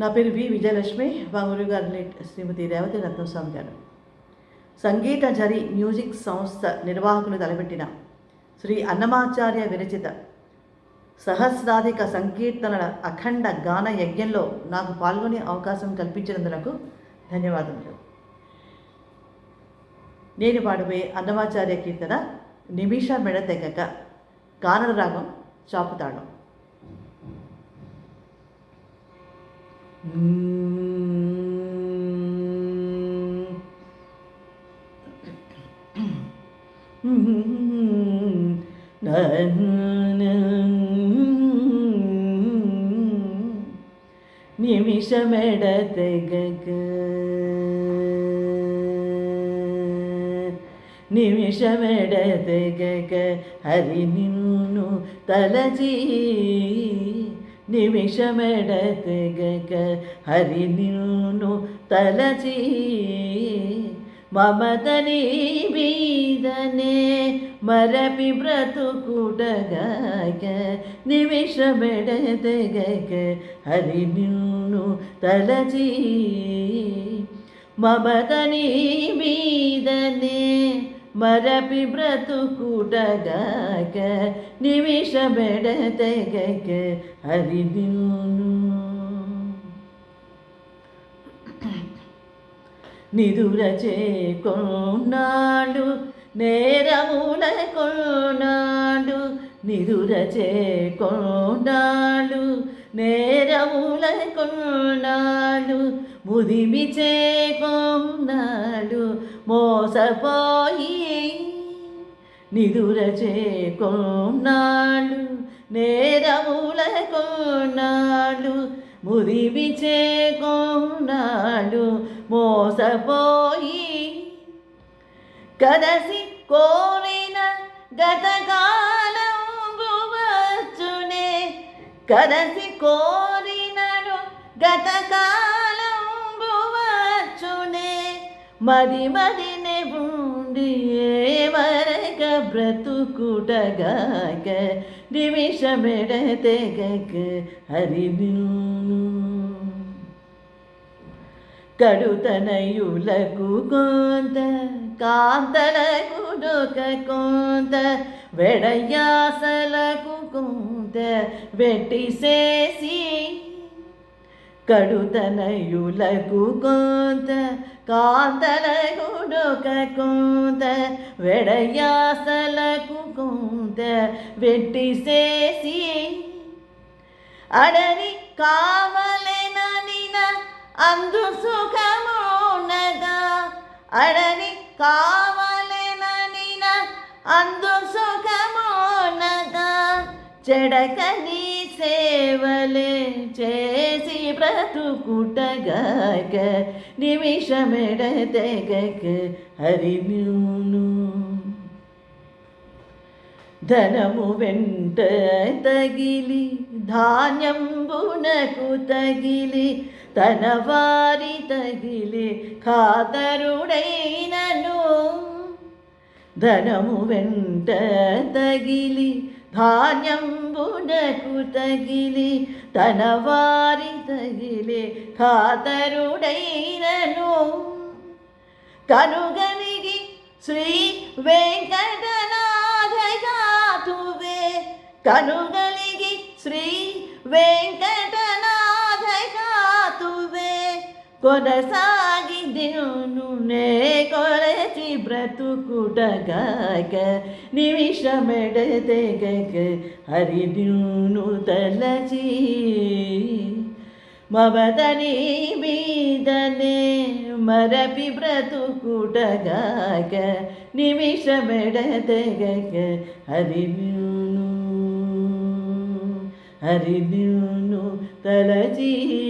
నా పేరు వి విజయలక్ష్మి మా గురువు శ్రీమతి రేవతి రత్నస్వామి గారు. సంగీత జరి మ్యూజిక్ సంస్థ నిర్వాహకులు తలపెట్టిన శ్రీ అన్నమాచార్య విరచిత సహస్రాధిక సంకీర్తనల అఖండ గాన యజ్ఞంలో నాకు పాల్గొనే అవకాశం కల్పించినందుకు ధన్యవాదములు. నేను పాడబోయే అన్నమాచార్య కీర్తన నిమిష మెడ తెగక రాగం చాపుతాడు నిమిషమెడ తెగక నిమిషమెడ తెగక హరి నిన్ను తలచి నిమిషమెడ తెగక హరి నిన్ను తలచి మమతని మీదనే మరపి బ్రతుకుటగాక నిమిషమెడ తెగక హరి నిన్ను తలచి మమతని మీదనే మరపి బ్రతుకుటగాక నిమిష బెడతెగక హరి నిన్ను. నిదుర చేకొన్నాడు నేరముల కొన్నాడు. నిదుర చేకొన్నాడు నేరముల కొన్నాడు. ముదిమి చేకొన్నాడు మోసపోయి నిదుర చేకొన్నాడు నేరముల కొన్నాడు ముదిమి చేకొన్నాడు మోసపోయి కదసి కోరిన గతకాలం వచ్చునే కదసి కోరినను గతకాలం మది మదినే ఉండి వరక బ్రతుకుటగాక నిమిషమెడ తెగక హరి కడుతనయులకు కొంత కాంతలకు డొక కొంత వెడయాసలకు కొంత వెట్టి చేసి కడుతనయులకు కొంత కాంతలకు డొక వెడయాసలకు కొంత వెట్టి చేసి అడని కావలెననిన అందు సుఖమునగా అడని కావలెననిన అందు సుఖమునగా చెడకని సేవలే చేసి బ్రతుకుటగాక నిమిషమెడతెగక హరి నిన్ను ధనము వెంట తగిలి ధాన్యంబునకు తగిలి తన వారి తగిలి కాతరుడైనను ధనము వెంట తగిలి ధాన్యంబునకు తగిలి తన వారి తగిలి ఖాతరుడైనను. కనుగలిగి శ్రీ వెంకటనాథగాతువే కనుగలిగి శ్రీ వెంకట కొనసాగి దిను నే కొరచి బ్రతుకుటగాక నిమిషమెడ తెగక హరి దిను తలచి మమతని మీదనే మరపి బ్రతుకుటగాక నిమిషమెడ తెగక హరి నిన్ను హరి నిన్ను తలచి ఈ